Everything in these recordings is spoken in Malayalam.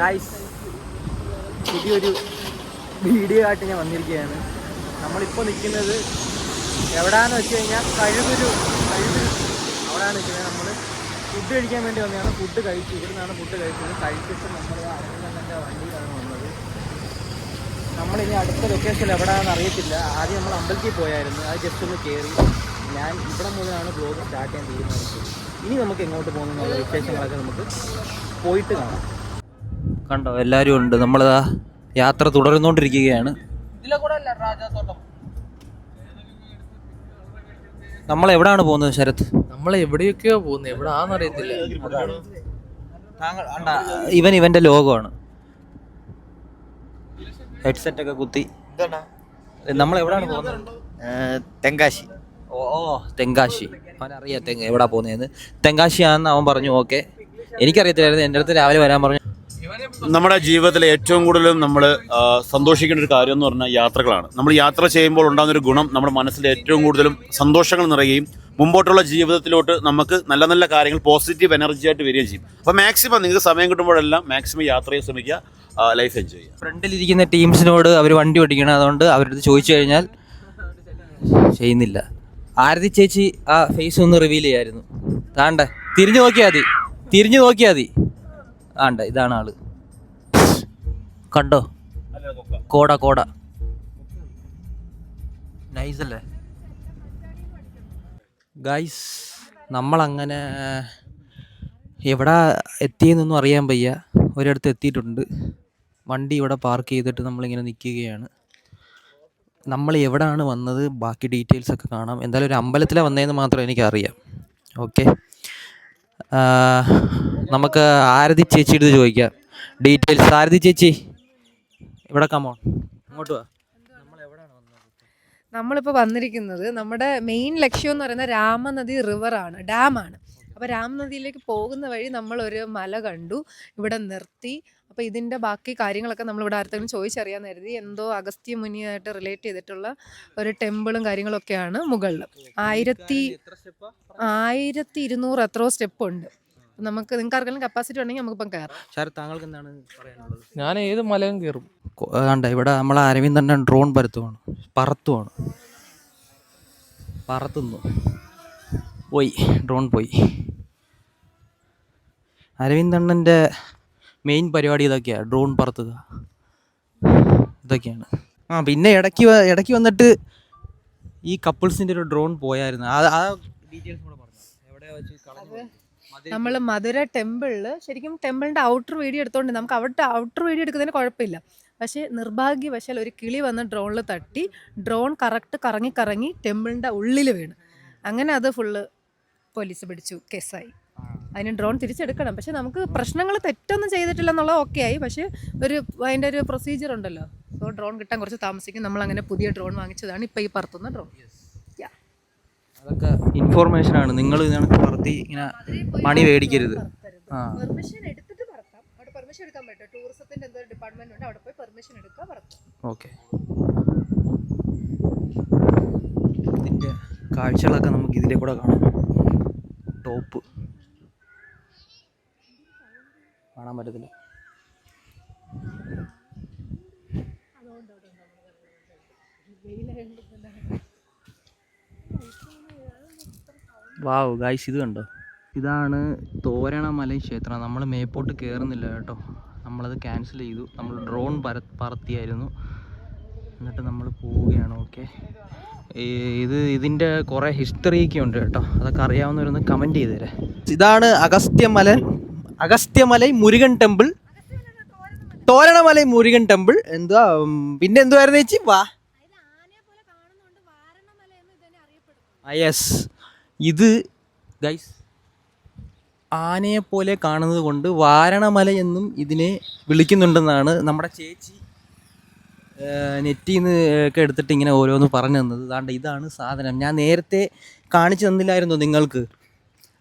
ഗായ്സ് പുതിയൊരു വീഡിയോ ആയിട്ട് ഞാൻ വന്നിരിക്കുകയാണ്. നമ്മളിപ്പോൾ നിൽക്കുന്നത് എവിടാന്ന് വെച്ച് കഴിഞ്ഞാൽ കഴിവൊരു കഴിവൊരു അവിടെയാണ് നിൽക്കുന്നത് നമ്മൾ ഫുഡ് കഴിക്കാൻ വേണ്ടി വന്നതാണ്. ഫുഡ് കഴിച്ചു. ഇവിടുന്നാണ് ഫുഡ് കഴിച്ചത്. കഴിച്ചിട്ട് നമ്മൾ അരവിന്ദന്റെ വണ്ടിയിലാണ് വന്നത്. നമ്മളിനി അടുത്ത ലൊക്കേഷൻ എവിടെയാണെന്ന് അറിയത്തില്ല. ആദ്യം നമ്മൾ അമ്പലത്തിൽ പോയായിരുന്നു. അത് ജസ്റ്റ് ഒന്ന് കയറി ഞാൻ ഇവിടെ മുതലാണ് ബ്ലോഗ് സ്റ്റാർട്ട് ചെയ്യാൻ തീരുമാനിച്ചത്. ഇനി നമുക്ക് എങ്ങോട്ട് പോകുന്ന ലൊക്കേഷനുകളൊക്കെ നമുക്ക് പോയിട്ട് കാണാം. കണ്ടോ എല്ലാവരും ഉണ്ട്. നമ്മളിതാ യാത്ര തുടർന്നുകൊണ്ടിരിക്കുകയാണ്. നമ്മൾ എവിടാണ് പോകുന്നത് ശരത്? നമ്മൾ എവിടെയൊക്കെയോ പോകുന്നത് എവിടെ ആണെന്നറിയത്തില്ല ഇവൻ ഇവന്റെ ലോകമാണ്. ഹെഡ്സെറ്റ് ഒക്കെ കുത്തി. നമ്മൾ എവിടാണ് പോകുന്നത്? തെങ്കാശി. ഓ ഓ തെങ്കാശി. അവനറിയാം തെങ്ങ് എവിടാ പോകുന്നതെന്ന്. തെങ്കാശിയാണെന്ന് അവൻ പറഞ്ഞു ഓക്കെ. എനിക്കറിയത്തില്ലായിരുന്നു എന്റെ അടുത്ത് രാവിലെ വരാൻ പറഞ്ഞു. നമ്മുടെ ജീവിതത്തിൽ ഏറ്റവും കൂടുതൽ നമ്മൾ സന്തോഷിക്കേണ്ട ഒരു കാര്യം എന്ന് പറഞ്ഞാൽ യാത്രകളാണ്. നമ്മൾ യാത്ര ചെയ്യുമ്പോൾ ഉണ്ടാകുന്ന ഒരു ഗുണം നമ്മുടെ മനസ്സിൽ ഏറ്റവും കൂടുതലും സന്തോഷങ്ങൾ നിറയുകയും മുമ്പോട്ടുള്ള ജീവിതത്തിലോട്ട് നമുക്ക് നല്ല നല്ല കാര്യങ്ങൾ പോസിറ്റീവ് എനർജി ആയിട്ട് വരികയും ചെയ്യും. അപ്പോൾ മാക്സിമം നിങ്ങൾക്ക് സമയം കിട്ടുമ്പോഴെല്ലാം മാക്സിമം യാത്ര ചെയ്യാൻ ശ്രമിക്കുക ലൈഫ് എൻജോയ് ചെയ്യുക. ഫ്രണ്ടിലിരിക്കുന്ന ടീംസിനോട് അവർ വണ്ടി ഓടിക്കണം അതുകൊണ്ട് അവരത് ചോദിച്ചു കഴിഞ്ഞാൽ ചെയ്യുന്നില്ല. ആരതി ചേച്ചി ആ ഫേസ് ഒന്ന് റിവീൽ ചെയ്യായിരുന്നു. താണ്ട തിരിഞ്ഞു നോക്കിയാൽ മതി. തിരിഞ്ഞു നോക്കിയാൽ മതി. ആണ്ട ഇതാണ് ആൾ. കണ്ടോ? കോട കോട. നൈസ് അല്ലേ ഗൈസ് നമ്മളങ്ങനെ എവിടെ എത്തിയെന്നൊന്നും അറിയാൻ വയ്യ. ഒരിടത്ത് എത്തിയിട്ടുണ്ട്. വണ്ടി ഇവിടെ പാർക്ക് ചെയ്തിട്ട് നമ്മളിങ്ങനെ നിൽക്കുകയാണ് നമ്മൾ എവിടെയാണ് വന്നത്? ബാക്കി ഡീറ്റെയിൽസൊക്കെ കാണാം. എന്തായാലും ഒരു അമ്പലത്തിലാണ് വന്നതെന്ന് മാത്രമേ എനിക്കറിയാം. ഓക്കെ? നമുക്ക് ആരതി ചേച്ചി എടുത്ത് ചോദിക്കാം. ഡീറ്റെയിൽസ് ആരതി ചേച്ചി ഇവിടെ കമോൺ ഇങ്ങോട്ട് വാ. നമ്മളിപ്പോൾ വന്നിരിക്കുന്നത് നമ്മുടെ മെയിൻ ലക്ഷ്യം എന്ന് പറയുന്നത് രാമനദി റിവറാണ് ഡാമാണ് അപ്പോൾ രാമനദിയിലേക്ക് പോകുന്ന വഴി നമ്മളൊരു മല കണ്ടു ഇവിടെ നിർത്തി അപ്പോൾ ഇതിന്റെ ബാക്കി കാര്യങ്ങളൊക്കെ നമ്മൾ നമ്മളിവിടെ ആർക്കെങ്കിലും ചോദിച്ചറിയാൻ കരുതി എന്തോ അഗസ്ത്യ മുനിയായിട്ട് റിലേറ്റ് ചെയ്തിട്ടുള്ള ഒരു ടെമ്പിളും കാര്യങ്ങളൊക്കെയാണ് മുകളിൽ ആയിരത്തി ആയിരത്തി ഇരുന്നൂറ് എത്രയോ സ്റ്റെപ്പ് ഉണ്ട്. നമുക്ക് നിങ്ങൾക്ക് ആർക്കെങ്കിലും കപ്പാസിറ്റി ഉണ്ടെങ്കിൽ നമുക്കിപ്പം കയറാം താങ്കൾക്ക് എന്താണ് പറയാനുള്ളത്? ഞാൻ ഏത് മലയും കയറും കണ്ട ഇവിടെ നമ്മൾ അരവിന്ദന്റെ ഡ്രോൺ പരത്തുവാണ്. പറത്തുവാണ്. പറത്തുന്നു. പോയി ഡ്രോൺ പോയി. അരവിന്ദണ്ണന്റെ മെയിൻ പരിപാടി ഇതൊക്കെയാണ് ഡ്രോൺ പറത്തുക. ഇതൊക്കെയാണ്. ആ പിന്നെ ഇടയ്ക്ക് ഇടയ്ക്ക് വന്നിട്ട് ഈ കപ്പിൾസിന്റെ ഒരു ഡ്രോൺ പോയായിരുന്നു. ആ ആ ഡീറ്റെയിൽസ് കൂടെ പറഞ്ഞു. എവിടെയാ വെച്ച് കളഞ്ഞു നമ്മൾ മധുര ടെമ്പിളിൽ ശരിക്കും ടെമ്പിളിന്റെ ഔട്ടർ വീഡിയോ എടുത്തോണ്ട് നമുക്ക് അവിടെ ഔട്ടർ വീഡിയോ എടുക്കുന്നതിന് കുഴപ്പമില്ല. പക്ഷേ നിർഭാഗ്യവശാൽ ഒരു കിളി വന്ന് ഡ്രോണിൽ തട്ടി ഡ്രോൺ കറക്റ്റ് കറങ്ങി കറങ്ങി ടെമ്പിളിന്റെ ഉള്ളിൽ വീണ്. അങ്ങനെ അത് ഫുള്ള് പോലീസ് പിടിച്ചു. കേസായി അതിന് ഡ്രോൺ തിരിച്ചെടുക്കണം. പക്ഷെ നമുക്ക് പ്രശ്നങ്ങൾ തെറ്റൊന്നും ചെയ്തിട്ടില്ല എന്നുള്ളത് ഓക്കെ ആയി പക്ഷെ ഒരു അതിന്റെ ഒരു പ്രൊസീജിയർ ഉണ്ടല്ലോ. സോ ഡ്രോൺ കിട്ടാൻ കുറച്ച് താമസിക്കും. നമ്മൾ അങ്ങനെ പുതിയ ഡ്രോൺ വാങ്ങിച്ചതാണ്. ഇപ്പോൾ ഈ പറത്തുന്ന ഡ്രോൺ അതൊക്കെ ഇൻഫോർമേഷൻ ആണ്. നിങ്ങൾ പറത്തി ഇങ്ങനെ പണി മേടിക്കരുത്. പെർമിഷൻ എടുത്തിട്ട് പറത്താം. അവിടെ പെർമിഷൻ എടുക്കാൻ പറ്റും. ടൂറിസത്തിന്റെ ഡിപ്പാർട്ട്മെന്റ് ഉണ്ട്. അവിടെ പോയി പെർമിഷൻ എടുക്കുക പറത്താം. ഓക്കെ ഇതിന്റെ കാഴ്ചകളൊക്കെ നമുക്ക് ഇതിലെ കൂടെ കാണാം. ടോപ്പ് കാണാൻ പറ്റത്തില്ല. വാവ് ഗായ്സ് ഇത് കണ്ടോ? ഇതാണ് തോരണമലൈ ക്ഷേത്രം. നമ്മൾ മേപ്പോട്ട് കയറുന്നില്ല കേട്ടോ. നമ്മളത് ക്യാൻസൽ ചെയ്തു. നമ്മൾ ഡ്രോൺ പര പറത്തിയായിരുന്നു. എന്നിട്ട് നമ്മൾ പോവുകയാണ് ഓക്കെ ഇത് ഇതിന്റെ കുറേ ഹിസ്റ്ററിയൊക്കെ ഉണ്ട് കേട്ടോ. അതൊക്കെ അറിയാവുന്നവരൊന്ന് കമന്റ് ചെയ്ത് തരാം ഇതാണ് അഗസ്ത്യമല അഗസ്ത്യമലൈ മുരുകൻ ടെമ്പിൾ. തോരണമലൈ മുരുകൻ ടെമ്പിൾ. എന്തുവാ ഉം, പിന്നെ എന്തുവായിരുന്നു ചേച്ചി? വാ. യെസ് ഇത് ഗൈസ് ആനയെ പോലെ കാണുന്നത് കൊണ്ട് വാരണമല എന്നും ഇതിനെ വിളിക്കുന്നുണ്ടെന്നാണ് നമ്മുടെ ചേച്ചി നെറ്റിൽ നിന്ന് ഒക്കെ എടുത്തിട്ട് ഇങ്ങനെ ഓരോന്ന് പറഞ്ഞു തന്നത്. അതാണ്ട് ഇതാണ് സാധനം. ഞാൻ നേരത്തെ കാണിച്ചു തന്നില്ലായിരുന്നു നിങ്ങൾക്ക്?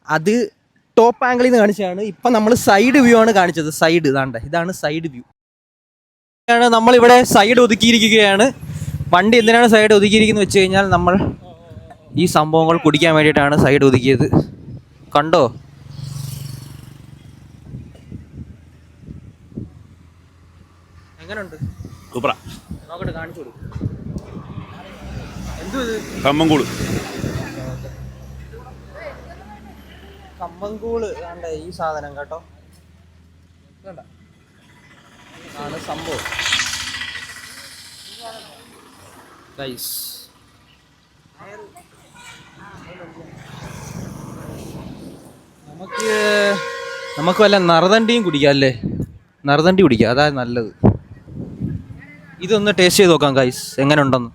അത് ടോപ്പ് ആംഗിളിൽ നിന്ന് കാണിച്ചതാണ്. ഇപ്പം നമ്മൾ സൈഡ് വ്യൂ ആണ് കാണിച്ചത്. സൈഡ് ഇതാണ്ട്. ഇതാണ് സൈഡ് വ്യൂ ആണ് നമ്മളിവിടെ സൈഡ് ഒതുക്കിയിരിക്കുകയാണ്. വണ്ടി എന്തിനാണ് സൈഡ് ഒതുക്കിയിരിക്കുന്നത് വെച്ച് കഴിഞ്ഞാൽ നമ്മൾ ഈ സംഭവങ്ങൾ കുടിക്കാൻ വേണ്ടിയിട്ടാണ് സൈഡ് ഒതുക്കിയത്. കണ്ടോ? എങ്ങനെയുണ്ട് സൂപ്പറാ. നോക്കട്ടെ കാണിച്ചു കൊടുക്കും. എന്തു ഇത് കമ്മങ്കൂൾ കമ്പങ്കൂൾ വേണ്ട ഈ സാധനം കേട്ടോ. വേണ്ട. ആണ് സംഭവം. ഗൈസ് നമുക്ക് നമുക്ക് വല്ല നറുതണ്ടിയും കുടിക്കാം അല്ലേ? നറുതണ്ടി കുടിക്കാം അതാ നല്ലത്. ഇതൊന്ന് ടേസ്റ്റ് ചെയ്ത് നോക്കാം ഗൈസ് എങ്ങനെ ഉണ്ടെന്ന്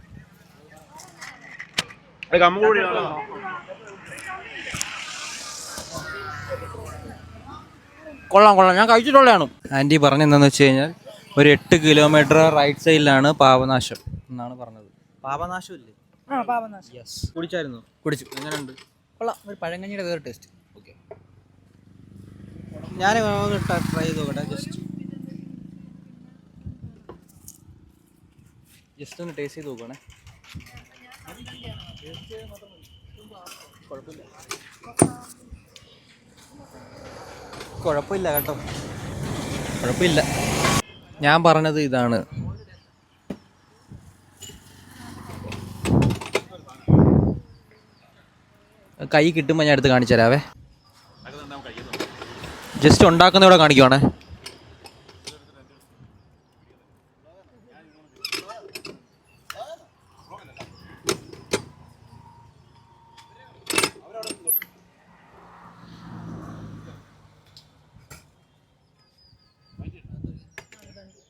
കൊള്ളാം കൊള്ളാം. ഞാൻ കഴിച്ചിട്ടുള്ളതാണ്. ആന്റി പറഞ്ഞെന്താന്ന് വെച്ച് കഴിഞ്ഞാൽ ഒരു എട്ട് കിലോമീറ്റർ റൈറ്റ് സൈഡിലാണ് പാപനാശം എന്നാണ് പറഞ്ഞത്. പാപനാശം ഇല്ലേ ആ പാപനാശം. യെസ് കുടിച്ചായിരുന്നു? കുടിച്ചു. എങ്ങനെയുണ്ട്? കൊള്ളാം. ഒരു പഴങ്കഞ്ഞിയുടെ വേറെ ടേസ്റ്റ് ഓക്കെ ഞാൻ ട്രൈ ചെയ്ത് നോക്കട്ടെ ജസ്റ്റ് ജസ്റ്റ് ഒന്ന് ടേസ്റ്റ് ചെയ്ത് നോക്കണേ കുഴപ്പമില്ല കേട്ടോ. കുഴപ്പമില്ല. ഞാൻ പറഞ്ഞത് ഇതാണ്. കൈ കിട്ടുമ്പോൾ ഞാൻ എടുത്ത് കാണിച്ചു തരാവേ ജസ്റ്റ് ഉണ്ടാക്കുന്ന ഇവിടെ കാണിക്കുവാണേ.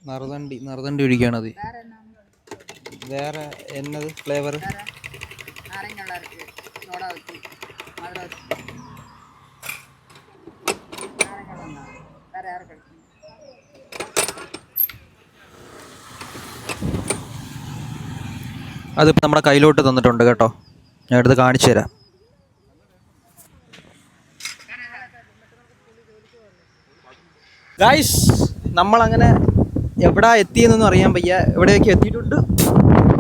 നറുതണ്ടി നറുതണ്ടി ഒഴിക്കുകയാണത്. വേറെ എന്നത് ഫ്ലേവർ അതിപ്പോൾ നമ്മുടെ കയ്യിലോട്ട് തന്നിട്ടുണ്ട് കേട്ടോ. ഞാൻ എടുത്ത് കാണിച്ചു തരാം. ഗായ്സ് നമ്മളങ്ങനെ എവിടെ എത്തിയെന്നൊന്നും അറിയാൻ വയ്യ. എവിടെയൊക്കെ എത്തിയിട്ടുണ്ട്?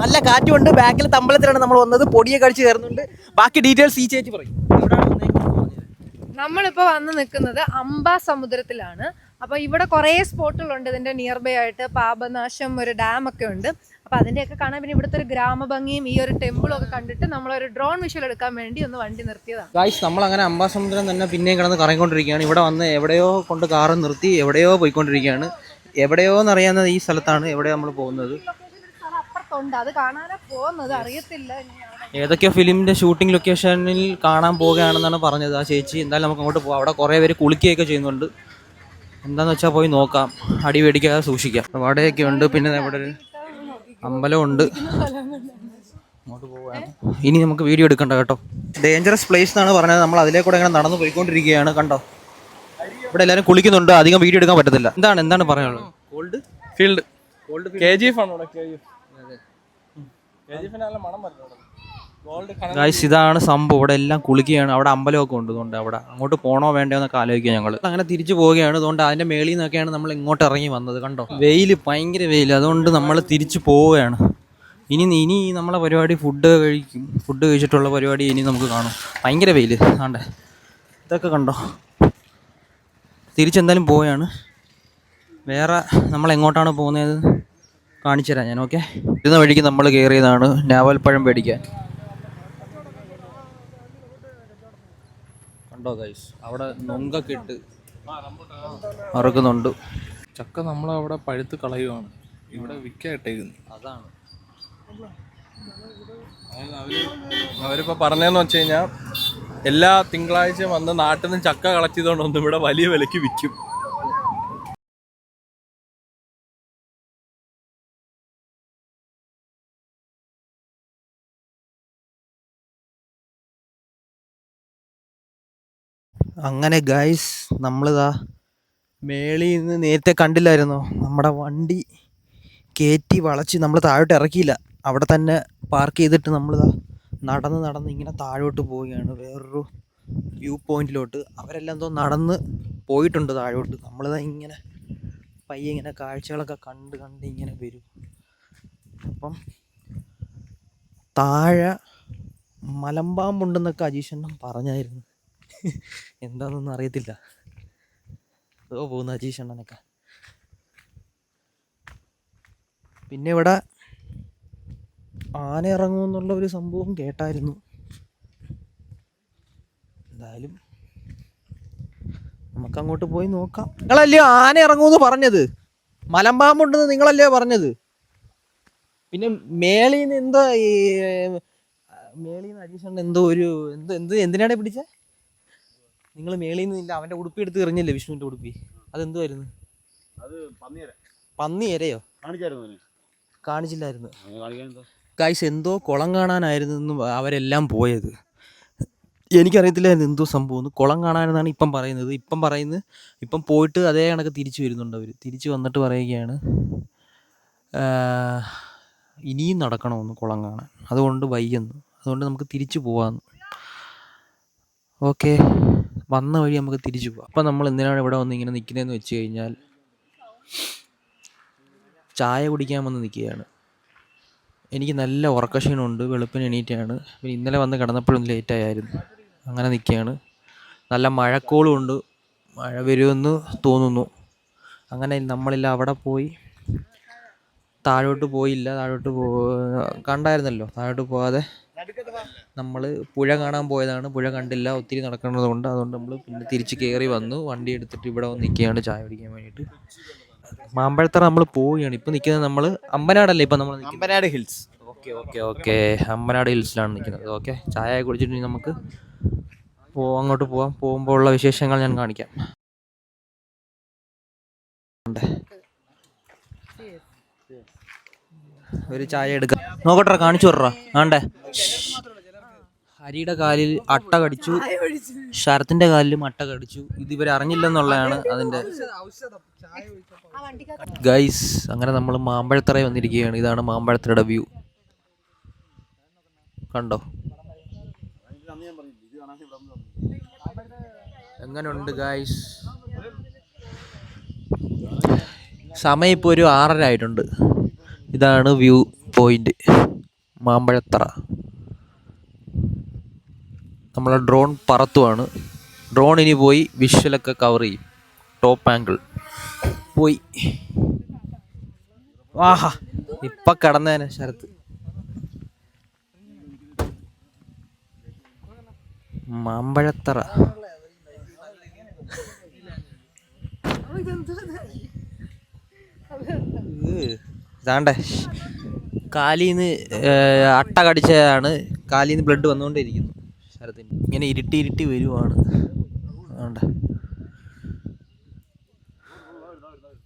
നല്ല കാറ്റുണ്ട് ബാക്കിൽ തമ്പലത്തിലാണ് നമ്മൾ വന്നത്. പൊടിയെ കഴിച്ച് കയറുന്നുണ്ട്. ബാക്കി ഡീറ്റെയിൽസ് ഈ ചേച്ചി പറയും. നമ്മളിപ്പോ വന്ന് നിൽക്കുന്നത് അംബ സമുദ്രത്തിലാണ്. അപ്പൊ ഇവിടെ കുറെ സ്പോട്ടുകളുണ്ട്. ഇതിന്റെ നിയർ ബൈ ആയിട്ട് പാപനാശം ഒരു ഡാം ഒക്കെ ഉണ്ട്. അപ്പൊ അതിന്റെയൊക്കെ കാണാൻ പിന്നെ ഇവിടുത്തെ ഒരു ഗ്രാമഭംഗിയും ഈ ഒരു ടെമ്പിളും ഒക്കെ കണ്ടിട്ട് നമ്മൾ ഒരു ഡ്രോൺ വിഷ്വൽ എടുക്കാൻ വേണ്ടി ഒന്ന് വണ്ടി നിർത്തിയതാണ്. ഗായ്സ് നമ്മൾ അങ്ങനെ അമ്പാസമുദ്രം തന്നെ പിന്നെയും കിടന്ന് കറങ്ങിക്കൊണ്ടിരിക്കുകയാണ്. ഇവിടെ വന്ന് എവിടെയോ കൊണ്ട് കാറ് നിർത്തി എവിടെയോ പോയിക്കൊണ്ടിരിക്കുകയാണ്. എവിടെയോ എന്നറിയാവുന്ന ഈ സ്ഥലത്താണ് എവിടെ നമ്മൾ പോകുന്നത്. അത് കാണാനാ പോകുന്നത്. അറിയത്തില്ല ഇനി ഏതൊക്കെയോ ഫിലിമിന്റെ ഷൂട്ടിംഗ് ലൊക്കേഷനിൽ കാണാൻ പോവുകയാണെന്നാണ് പറഞ്ഞത്. ആ ചേച്ചി എന്തായാലും നമുക്ക് അങ്ങോട്ട് പോകാം അവിടെ കുറേ പേര് കുളിക്കുകയൊക്കെ ചെയ്യുന്നുണ്ട്. എന്താന്ന് വെച്ചാൽ പോയി നോക്കാം. അടി മേടിക്കാതെ സൂക്ഷിക്കാം. വടയൊക്കെ ഉണ്ട്. പിന്നെ ഇവിടെ ഒരു അമ്പലമുണ്ട് അങ്ങോട്ട് പോവുകയാണ്. ഇനി നമുക്ക് വീഡിയോ എടുക്കണ്ട കേട്ടോ. ഡേഞ്ചറസ് പ്ലേസ് എന്നാണ് പറഞ്ഞത്. നമ്മൾ അതിലേക്കൂടെ ഇങ്ങനെ നടന്നു പോയിക്കൊണ്ടിരിക്കുകയാണ്. കണ്ടോ? ഇവിടെ എല്ലാവരും കുളിക്കുന്നുണ്ട്. അധികം വീഡിയോ എടുക്കാൻ പറ്റത്തില്ല. എന്താണ് എന്താണ് പറയാനുള്ളത്? Gold field gold K G F ആണ് ഇവിടെ K G F K G എഫിന് നല്ല മണം വരുന്നുണ്ട് ഗോൾഡ് ഗായ്സ് ഇതാണ് സംഭവം. ഇവിടെ എല്ലാം കുളിക്കുകയാണ്. അവിടെ അമ്പലമൊക്കെ ഉണ്ട് അതുകൊണ്ട് അവിടെ. അങ്ങോട്ട് പോണോ വേണ്ടോ എന്നൊക്കെ ആലോചിക്കുക ഞങ്ങൾ അങ്ങനെ തിരിച്ചു പോവുകയാണ്. അതുകൊണ്ട് അതിന്റെ മേളിൽ നിന്നൊക്കെയാണ് നമ്മൾ ഇങ്ങോട്ട് ഇറങ്ങി വന്നത്. കണ്ടോ? വെയിൽ ഭയങ്കര വെയിൽ അതുകൊണ്ട് നമ്മൾ തിരിച്ചു പോവുകയാണ്. ഇനി ഇനി നമ്മളെ പരിപാടി ഫുഡ് കഴിക്കും. ഫുഡ് കഴിച്ചിട്ടുള്ള പരിപാടി ഇനി നമുക്ക് കാണും. ഭയങ്കര വെയിൽ ആണ്ടേ? ഇതൊക്കെ കണ്ടോ? തിരിച്ചെന്തായാലും പോവുകയാണ്. വേറെ നമ്മൾ എങ്ങോട്ടാണ് പോകുന്നത് കാണിച്ചു തരാം ഞാൻ ഓക്കെ? ഇരുന്ന വഴിക്ക് നമ്മൾ കയറിയതാണ് ഞാവൽപ്പഴം മേടിക്കാൻ. കണ്ടോ ഗൈസ് അവിടെ നൊങ്കൊക്കെ ഇട്ട് അറുക്കുന്നുണ്ട്. ചക്ക നമ്മളവിടെ പഴുത്ത് കളയുവാണ്. ഇവിടെ വിൽക്കായിട്ടേക്കുന്നു അതാണ്. അവരിപ്പോ പറഞ്ഞതെന്ന് വെച്ച് കഴിഞ്ഞാൽ എല്ലാ തിങ്കളാഴ്ചയും വന്ന് നാട്ടിൽ നിന്ന് ചക്ക കളക്ട് ചെയ്തുകൊണ്ട് വന്ന് ഇവിടെ വലിയ വിലക്ക് വിൽക്കും. അങ്ങനെ ഗൈസ് നമ്മളിതാ മേളിൽ നിന്ന് നേരത്തെ കണ്ടില്ലായിരുന്നോ? നമ്മുടെ വണ്ടി കയറ്റി വളച്ച് നമ്മൾ താഴോട്ട് ഇറക്കിയില്ല. അവിടെ തന്നെ പാർക്ക് ചെയ്തിട്ട് നമ്മളിതാ നടന്ന് നടന്ന് ഇങ്ങനെ താഴോട്ട് പോവുകയാണ്. വേറൊരു വ്യൂ പോയിന്റിലോട്ട്. അവരെല്ലാം എന്തോ നടന്ന് പോയിട്ടുണ്ട് താഴോട്ട്. നമ്മളിതാ ഇങ്ങനെ പയ്യെ ഇങ്ങനെ കാഴ്ചകളൊക്കെ കണ്ട് കണ്ട് ഇങ്ങനെ വരും. അപ്പം താഴ മലമ്പാമ്പുണ്ടെന്നൊക്കെ അജീഷണ്ണം പറഞ്ഞായിരുന്നു. എന്താണെന്നൊന്നും അറിയത്തില്ല. അതോ പോകുന്ന അജീഷ് അണ്ണനൊക്കെ പിന്നെ ഇവിടെ ആന ഇറങ്ങുമെന്നുള്ള ഒരു സംഭവം കേട്ടായിരുന്നു. എന്തായാലും നമുക്ക് അങ്ങോട്ട് പോയി നോക്കാം. നിങ്ങളല്ലയോ ആന ഇറങ്ങുമെന്ന് പറഞ്ഞത്? മലമ്പാമ്പുണ്ടെന്ന് നിങ്ങളല്ലേ പറഞ്ഞത്? പിന്നെ മേളിൽ നിന്ന് എന്തോ ഈ മേളിൽ നിന്ന് അഡീഷണൽ എന്തോ ഒരു എന്ത് എന്ത് എന്തിനാണ് പിടിച്ച? നിങ്ങൾ മേളിൽ നിന്ന് ഇല്ല അവന്റെ ഉടുപ്പി എടുത്ത് എറിഞ്ഞില്ലേ വിഷ്ണുവിന്റെ ഉടുപ്പി? അതെന്തുമായിരുന്നു അത് പന്നിയരയോ? കാണിച്ചായിരുന്നു കാണിച്ചില്ലായിരുന്നു. കാണിക്കാൻ എന്താ കുളം കാണാനായിരുന്നു എന്ന് അവരെല്ലാം പോയത്. എനിക്കറിയത്തില്ലായിരുന്നു എന്തോ സംഭവം കുളം കാണാനെന്നാണ് ഇപ്പം പറയുന്നത്. ഇപ്പം പറയുന്നത് ഇപ്പം പോയിട്ട് അതേ കണക്ക് തിരിച്ചു വരുന്നുണ്ട് അവർ തിരിച്ചു വന്നിട്ട് പറയുകയാണ് "ആഹ്, ഇനിയും നടക്കണമെന്ന് കുളം കാണാൻ. അതുകൊണ്ട് വയ്യെന്ന്. അതുകൊണ്ട് നമുക്ക് തിരിച്ചു പോകാമെന്ന് ഓക്കെ. വന്ന വഴി നമുക്ക് തിരിച്ചു പോകാം അപ്പം നമ്മൾ എന്തിനാണ് ഇവിടെ വന്ന് ഇങ്ങനെ നിൽക്കുന്നതെന്ന് വെച്ച് കഴിഞ്ഞാൽ ചായ കുടിക്കാൻ വന്ന് നിൽക്കുകയാണ്. എനിക്ക് നല്ല ഉറക്കക്ഷീണമുണ്ട് വെളുപ്പിന് എണീറ്റാണ്. പിന്നെ ഇന്നലെ വന്ന് കിടന്നപ്പോഴും ലേറ്റായായിരുന്നു അങ്ങനെ നിൽക്കുകയാണ് നല്ല മഴക്കോളും ഉണ്ട്. മഴ വരുമെന്ന് തോന്നുന്നു. അങ്ങനെ നമ്മളില്ല അവിടെ പോയി. താഴോട്ട് പോയില്ല. താഴോട്ട് പോ കണ്ടായിരുന്നല്ലോ. താഴോട്ട് പോകാതെ നമ്മൾ പുഴ കാണാൻ പോയതാണ്. പുഴ കണ്ടില്ല. ഒത്തിരി നടക്കേണ്ടതുകൊണ്ട് അതുകൊണ്ട് നമ്മൾ പിന്നെ തിരിച്ച് കയറി വന്നു. വണ്ടി എടുത്തിട്ട് ഇവിടെ വന്ന് നിൽക്കുകയാണ് ചായ കുടിക്കാൻ വേണ്ടിയിട്ട്. മാമ്പഴത്തറ നമ്മൾ പോവുകയാണ്. ഇപ്പൊ നിൽക്കുന്നത് നമ്മൾ അമ്പനാടല്ലേ ഇപ്പൊ നമ്മൾ Ambanad hills. Okay okay okay. Ambanad ഹിൽസിലാണ് നിൽക്കുന്നത് ഓക്കെ. ചായ കുടിച്ചിട്ട് നമുക്ക് പോ അങ്ങോട്ട് പോവാം. പോകുമ്പോൾ ഉള്ള വിശേഷങ്ങൾ ഞാൻ കാണിക്കാം. ഒരു ചായ എടുക്കാം. നോക്കട്ടെ കാണിച്ചു വിടറാ ആണ്ടേ. ഹരിയുടെ കാലിൽ അട്ട കടിച്ചു. ശരത്തിന്റെ കാലിലും അട്ട കടിച്ചു. ഇത് ഇവർ അറിഞ്ഞില്ലെന്നുള്ളതാണ് അതിന്റെ ഗൈസ് അങ്ങനെ നമ്മൾ മാമ്പഴത്തറ വന്നിരിക്കുകയാണ്. ഇതാണ് മാമ്പഴത്തറയുടെ വ്യൂ. കണ്ടോ? എങ്ങനെയുണ്ട് ഗൈസ്? സമയം ഇപ്പോൾ ഒരു ആറര ആയിട്ടുണ്ട്. ഇതാണ് വ്യൂ പോയിന്റ് മാമ്പഴത്തറ. നമ്മളെ ഡ്രോൺ പറത്തുവാണ്. ഡ്രോൺ ഇനി പോയി വിഷ്വലൊക്കെ കവർ ചെയ്യും. ടോപ്പ് ആംഗിൾ പോയി. ആഹാ ഇപ്പൊ കടന്നേനെ ശരത്ത്. മാമ്പഴത്തറ. ഇതാണ്ടേ. കാലിന്ന് അട്ട കടിച്ചതാണ്. കാലിന്ന് ബ്ലഡ് വന്നുകൊണ്ടിരിക്കുന്നത് ഇങ്ങനെ ഇരുട്ടി ഇരുട്ടി വരുവാണ്. വേണ്ട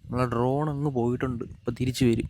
നമ്മളെ ഡ്രോൺ അങ്ങ് പോയിട്ടുണ്ട്. ഇപ്പം തിരിച്ചു വരും.